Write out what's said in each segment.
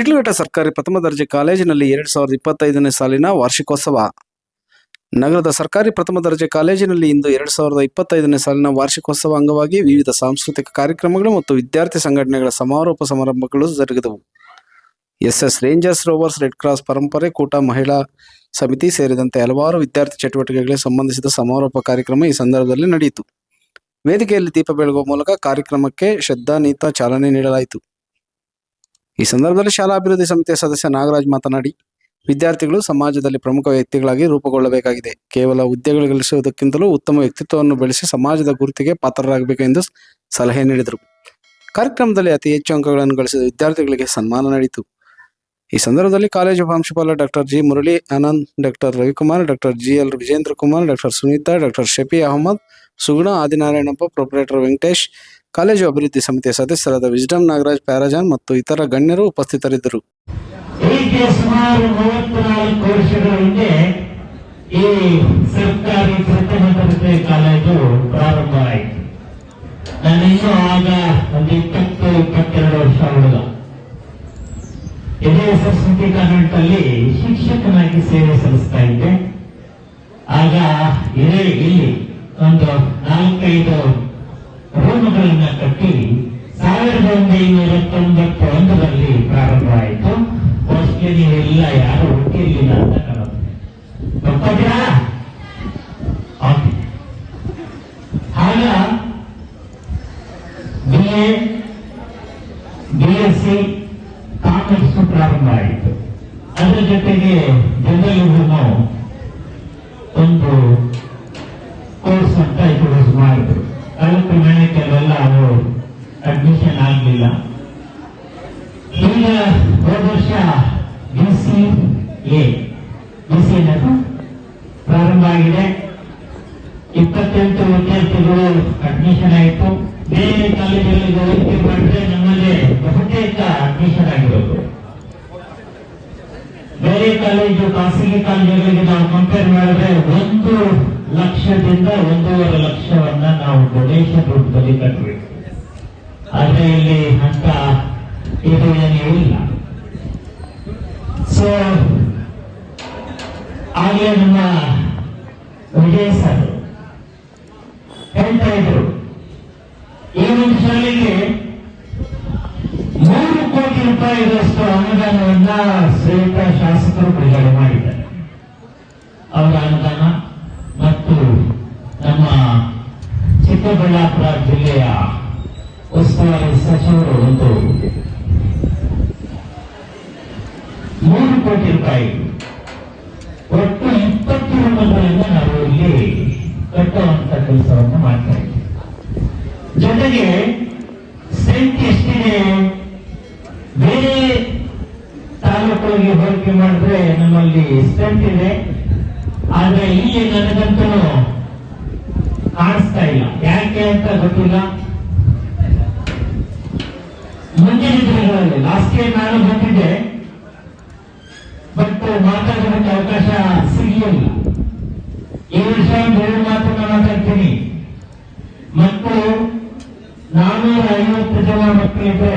ಶಿಡ್ಲಘಟ್ಟ ಸರ್ಕಾರಿ ಪ್ರಥಮ ದರ್ಜೆ ಕಾಲೇಜಿನಲ್ಲಿ ಎರಡು ಸಾವಿರದ ಇಪ್ಪತ್ತೈದನೇ ಸಾಲಿನ ವಾರ್ಷಿಕೋತ್ಸವ. ನಗರದ ಸರ್ಕಾರಿ ಪ್ರಥಮ ದರ್ಜೆ ಕಾಲೇಜಿನಲ್ಲಿ ಇಂದು ಎರಡು ಸಾವಿರದ ಇಪ್ಪತ್ತೈದನೇ ಸಾಲಿನ ವಾರ್ಷಿಕೋತ್ಸವ ಅಂಗವಾಗಿ ವಿವಿಧ ಸಾಂಸ್ಕೃತಿಕ ಕಾರ್ಯಕ್ರಮಗಳು ಮತ್ತು ವಿದ್ಯಾರ್ಥಿ ಸಂಘಟನೆಗಳ ಸಮಾರೋಪ ಸಮಾರಂಭಗಳು ಜರುಗಿದವು. SS rangers rovers red cross ಪರಂಪರೆ, ಕೂಟ ಮಹಿಳಾ ಸಮಿತಿ ಸೇರಿದಂತೆ ಹಲವಾರು ವಿದ್ಯಾರ್ಥಿ ಚಟುವಟಿಕೆಗಳಿಗೆ ಸಂಬಂಧಿಸಿದ ಸಮಾರೋಪ ಕಾರ್ಯಕ್ರಮ ಈ ಸಂದರ್ಭದಲ್ಲಿ ನಡೆಯಿತು. ವೇದಿಕೆಯಲ್ಲಿ ದೀಪ ಬೆಳಗುವ ಮೂಲಕ ಕಾರ್ಯಕ್ರಮಕ್ಕೆ ಶ್ರದ್ಧಾನೀತ ಚಾಲನೆ ನೀಡಲಾಯಿತು. ಈ ಸಂದರ್ಭದಲ್ಲಿ ಶಾಲಾ ಅಭಿವೃದ್ಧಿ ಸಮಿತಿಯ ಸದಸ್ಯ ನಾಗರಾಜ್ ಮಾತನಾಡಿ, ವಿದ್ಯಾರ್ಥಿಗಳು ಸಮಾಜದಲ್ಲಿ ಪ್ರಮುಖ ವ್ಯಕ್ತಿಗಳಾಗಿ ರೂಪುಗೊಳ್ಳಬೇಕಾಗಿದೆ. ಕೇವಲ ಹುದ್ದೆಗಳು ಗಳಿಸುವುದಕ್ಕಿಂತಲೂ ಉತ್ತಮ ವ್ಯಕ್ತಿತ್ವವನ್ನು ಬೆಳೆಸಿ ಸಮಾಜದ ಗುರುತಿಗೆ ಪಾತ್ರರಾಗಬೇಕು ಎಂದು ಸಲಹೆ ನೀಡಿದರು. ಕಾರ್ಯಕ್ರಮದಲ್ಲಿ ಅತಿ ಹೆಚ್ಚು ಅಂಕಗಳನ್ನು ಗಳಿಸಿದ ವಿದ್ಯಾರ್ಥಿಗಳಿಗೆ ಸನ್ಮಾನ ನಡೆಯಿತು ಈ ಸಂದರ್ಭದಲ್ಲಿ ಕಾಲೇಜು ಪ್ರಾಂಶುಪಾಲ doctor G. Murali, Anand doctor Ravikumar doctor G. L. Vijendra Kumar doctor Sunitha doctor Shafi Ahmad, Suguna Adinarayanappa, proprietor Venkatesh college ಅಭಿವೃದ್ಧಿ ಸಮಿತಿಯ ಸದಸ್ಯರಾದ ವಿಜ್ಡಮ್ ನಾಗರಾಜ್ ಪ್ಯಾರಾಜಾನ್ ಮತ್ತು ಇತರ ಗಣ್ಯರು ಉಪಸ್ಥಿತರಿದ್ದರು. ಸುಮಾರು ಮೂವತ್ನಾಲ್ಕು ವರ್ಷಗಳ ಹಿಂದೆ ಈ ಸರ್ಕಾರಿ ಪ್ರಥಮ ದರ್ಜೆ ಕಾಲೇಜು ಪ್ರಾರಂಭ ಆಯಿತು. ನಾನಿನ್ನೂ ಆಗ ಒಂದು ಇಪ್ಪತ್ತು, ಇಪ್ಪತ್ತೆರಡು ವರ್ಷ ಹುಡುಗ. ಇದೇ ಸರಸ್ವತಿ ಕಾನ್ವೆಂಟಲ್ಲಿ ಶಿಕ್ಷಕನಾಗಿ ಸೇವೆ ಸಲ್ಲಿಸ್ತಾ ಇದ್ದೆ. ಆಗ ಇದೇ ಇಲ್ಲಿ ಒಂದು ನಾಲ್ಕೈದು ರೂಮುಗಳನ್ನ ಕಟ್ಟಿ ಸಾವಿರದ ಒಂಬೈನೂರ ತೊಂಬತ್ತೊಂದರಲ್ಲಿ ಪ್ರಾರಂಭ ಆಯಿತು ಎಲ್ಲ ನೀವೆಲ್ಲ ಯಾರು ಹುಟ್ಟಿರ್ಲಿಲ್ಲ ಅಂತ ಓಕೆ ಆಗ B A B S C commerce ಪ್ರಾರಂಭ ಆಯಿತು. ಅದರ ಜೊತೆಗೆ ಜರ್ನಲಿಸಮ್ ಒಂದು ಕೋರ್ಸ್ ಅಂತ ಇಟ್ಕೊಂಡು ಮಾಡಿದ್ರು. ಕಾಲಕ್ರಮೇಣ ಕೆಲವೆಲ್ಲ ಅವರು ಅಡ್ಮಿಷನ್ ಆಗಲಿಲ್ಲ. ಈಗ ಹೋದ ವರ್ಷ B C A B C ಪ್ರಾರಂಭ ಆಗಿದೆ. ಇಪ್ಪತ್ತೆಂಟು ವಿದ್ಯಾರ್ಥಿಗಳು ಅಡ್ಮಿಷನ್ ಆಯಿತು. ಬೇರೆ ಕಾಲೇಜಲ್ಲಿ ಹೋಲಿಕೆ ಮಾಡಿದ್ರೆ ನಮ್ಮಲ್ಲಿ ಬಹುತೇಕ ಅಡ್ಮಿಷನ್ ಆಗಿರೋದು. ಬೇರೆ ಕಾಲೇಜು ಖಾಸಗಿ ಕಾಲೇಜುಗಳಿಗೆ ನಾವು ಕಂಪೇರ್ ಮಾಡಿದ್ರೆ ಒಂದು ಲಕ್ಷದಿಂದ ಒಂದೂವರೆ ಲಕ್ಷವನ್ನ ನಾವು ಡೊನೇಷನ್ ರೂಪದಲ್ಲಿ ಕಟ್ಟಬೇಕು ಆದ್ರೆ ಇಲ್ಲಿ ಅಂತ ಇದು ಏನೂ ಇಲ್ಲ. ಸೊ ಆಗಲೇ ನಮ್ಮ ವಿಜಯ ಸರ್ ಹೇಳ್ತಾ ಇದ್ರು. ಈ ಒಂದು ಶಾಲೆಗೆ ಮೂರು ಕೋಟಿ ರೂಪಾಯಿ ಇರುವಷ್ಟು ಅನುದಾನವನ್ನ ಶ್ರೇಷ್ಠ ಶಾಸಕರು ಬಿಡುಗಡೆ ಮಾಡಿದ್ದಾರೆ. ಅವರ ಅನುದಾನ ನಮ್ಮ ಚಿಕ್ಕಬಳ್ಳಾಪುರ ಜಿಲ್ಲೆಯ ಉಸ್ತುವಾರಿ ಸಚಿವರು ಒಂದು ಮೂರು ಕೋಟಿ ರೂಪಾಯಿ, ಒಟ್ಟು ಇಪ್ಪತ್ತು ರೂಪಾಯಿಗಳಿಂದ ನಾವು ಇಲ್ಲಿ ಕಟ್ಟುವಂತ ಕೆಲಸವನ್ನು ಮಾಡ್ತಾ ಇದ್ದೀವಿ. ಜೊತೆಗೆ ಸೆಂಟ್ ಎಷ್ಟಿದೆ ಬೇರೆ ತಾಲೂಕುಗಳಿಗೆ ಹೋಲಿಕೆ ಮಾಡಿದ್ರೆ ನಮ್ಮಲ್ಲಿ ಸ್ಟ್ರೆಂತ್ ಇದೆ. ಆದ್ರೆ ಇಲ್ಲಿ ನನಗಂತೂ ಇಲ್ಲ. ಯಾಕೆ ಅಂತ ಗೊತ್ತಿಲ್ಲ. ಮುಂದಿನ ದಿನಗಳಲ್ಲಿ ಲಾಸ್ಟ್ ಇಯರ್ ನಾನು ಬಂದಿದ್ದೆ. ಬಟ್ ಮಾತಾಡೋದಕ್ಕೆ ಅವಕಾಶ ಸಿಗಲಿಲ್ಲ. ಈ ವರ್ಷ ಎರಡು ಮಾತನ್ನ ಮಾತಾಡ್ತೀನಿ ಮಕ್ಕಳು ನಾನೂರ ಐವತ್ತು ಜನ ಮಕ್ಕಳಿದ್ರೆ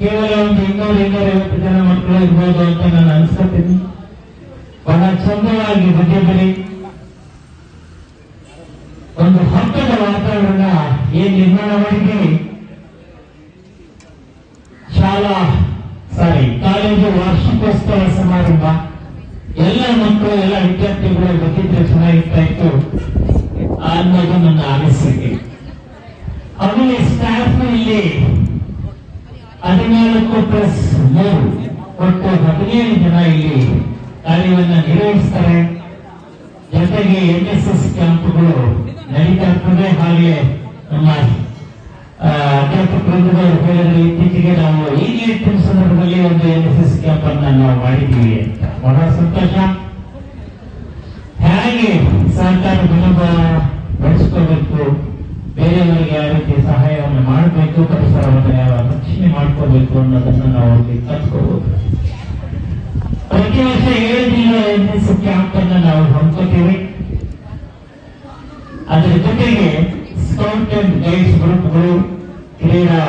ಕೇವಲ ಒಂದು ಇನ್ನೂರ ಇನ್ನೂರ ಐವತ್ತು ಜನ ಮಕ್ಕಳು ಇರ್ಬೋದು ಅಂತ ನಾನು ಅನ್ಸ್ಕೊತೀನಿ. ಬಹಳ ಚಂದವಾಗಿ ಬಗೆಬರಿ ಒಂದು ಹಬ್ಬದ ವಾತಾವರಣ ಏನ್ ನಿರ್ಮಾಣ ಮಾಡಿದ್ದೀವಿ ಶಾಲಾ ಸಾರಿ ಕಾಲೇಜು ವಾರ್ಷಿಕೋತ್ಸವ ಸಮಾರಂಭ. ಎಲ್ಲ ಮಕ್ಕಳು, ಎಲ್ಲ ವಿದ್ಯಾರ್ಥಿಗಳು ಬಂದಿದ್ರೆ ಚೆನ್ನಾಗಿರ್ತಾ ಇತ್ತು. ಅನ್ನೋದು ನನ್ನ ಅನಿಸಿಕೆ ಆಮೇಲೆ ಸ್ಟಾಫ್ ಇಲ್ಲಿ ಹದಿನಾಲ್ಕು ಪ್ಲಸ್ ಮೂರು, ಒಟ್ಟು ಹದಿನೇಳು ಜನ ಇಲ್ಲಿ ಕಾರ್ಯವನ್ನು ನಿರ್ವಹಿಸ್ತಾರೆ. ಜೊತೆಗೆ ಎನ್ ಎಸ್ ಎಸ್ ಕ್ಯಾಂಪ್ಗಳು ನಡೀತಾ ಹಾಗೆ ನಮ್ಮ ಅಧ್ಯಾಪಕರು ಹೇಳಿದ್ರೆ ಇತ್ತೀಚೆಗೆ ನಾವು ಈ ನೀರಿನ ಸಂದರ್ಭದಲ್ಲಿ ಒಂದು ಎನ್ ಎಸ್ ಎಸ್ ಕ್ಯಾಂಪ್ ಅನ್ನ ನಾವು ಮಾಡಿದ್ದೀವಿ ಅಂತ. ಬಹಳ ಸಂತೋಷ. ಹೇಗೆ ಸರ್ಕಾರ ವಿಳಂಬ ಬಳಸ್ಕೋಬೇಕು ಬೇರೆಯವರಿಗೆ ಯಾವ ರೀತಿ ಸಹಾಯವನ್ನು ಮಾಡಬೇಕು, ಪರಿಸರವನ್ನು ಯಾವ ರಕ್ಷಣೆ ಮಾಡ್ಕೋಬೇಕು ಅನ್ನೋದನ್ನ ನಾವು ಕಲ್ತ್ಕೋಬಹುದು ಪ್ರತಿ ವರ್ಷ ಏಳು ದಿನ ಎನ್ ಎಸ್ ಕ್ಯಾಂಪ್ ಅನ್ನ ನಾವು ಹಮ್ಮಿಕೋತೀವಿ ಅದರ ಜೊತೆಗೆ ಸ್ಕೌಟ್ ಅಂಡ್ ಗೈಡ್ಸ್ ಗ್ರೂಪ್ಗಳು, ಕ್ರೀಡಾ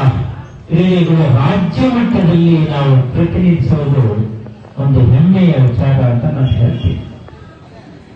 ಕ್ರೀಡೆಗಳು ರಾಜ್ಯ ಮಟ್ಟದಲ್ಲಿ ನಾವು ಪ್ರತಿನಿಧಿಸೋದು ಒಂದು ಹೆಮ್ಮೆಯ ವಿಚಾರ ಅಂತ ನಾನು ಹೇಳ್ತೀನಿ.